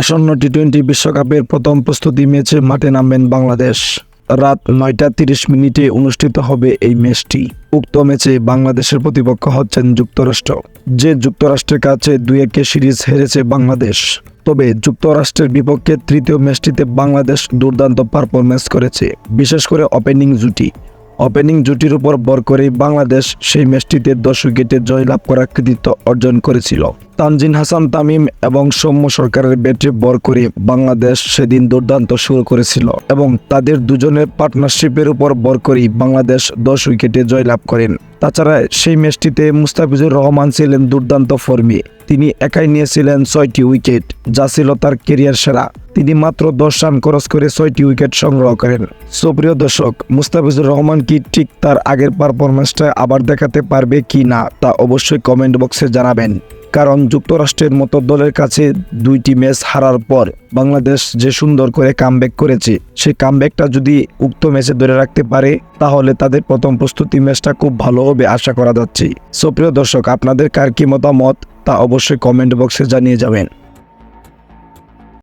আসন্ন T twenty বিশ্বকাপের প্রথম প্রস্তুতি ম্যাচে মাঠে নামবেন বাংলাদেশ। রাত নয়টা তিরিশ মিনিটে অনুষ্ঠিত হবে এই ম্যাচটি। উক্ত ম্যাচে বাংলাদেশের প্রতিপক্ষ হচ্ছেন যুক্তরাষ্ট্র। যে যুক্তরাষ্ট্রের কাছে দুই একে সিরিজ হেরেছে বাংলাদেশ, তবে যুক্তরাষ্ট্রের বিপক্ষে তৃতীয় ম্যাচটিতে বাংলাদেশ দুর্দান্ত পারফরমেন্স করেছে, বিশেষ করে ওপেনিং জুটি। ওপেনিং জুটির উপর ভর করেই বাংলাদেশ সেই ম্যাচটিতে দশ উইকেটে জয়লাভ করার কৃতিত্ব অর্জন করেছিল। তানজিন হাসান, তামিম এবং সৌম্য সরকারের ব্যাটে ভর করে বাংলাদেশ সেদিন দুর্দান্ত শুরু করেছিল এবং তাদের দুজনের পার্টনারশিপের উপর ভর করেই বাংলাদেশ দশ উইকেটে জয়লাভ করেন। তাছাড়া সেই ম্যাচটিতে মুস্তাফিজুর রহমান ছিলেন দুর্দান্ত ফর্মে। তিনি একাই নিয়েছিলেন ছয়টি উইকেট, যা ছিল তার কেরিয়ার সেরা। তিনি মাত্র দশ রান খরচ করে ছয়টি উইকেট সংগ্রহ করেন। সুপ্রিয় দর্শক, মুস্তাফিজুর রহমান কি ঠিক তার আগের পারফরমেন্সটা আবার দেখাতে পারবে কি না তা অবশ্যই কমেন্ট বক্সে জানাবেন। কারণ যুক্তরাষ্ট্রের মতো দলের কাছে দুইটি ম্যাচ হারার পর বাংলাদেশ যে সুন্দর করে কামব্যাক করেছে সেই কামব্যাকটা যদি উক্ত ম্যাচে ধরে রাখতে পারে, তাহলে তাদের প্রথম প্রস্তুতি ম্যাচটা খুব ভালো হবে আশা করা যাচ্ছে। সুপ্রিয় দর্শক, আপনাদের কার কি মতামত তা অবশ্যই কমেন্ট বক্সে জানিয়ে যাবেন।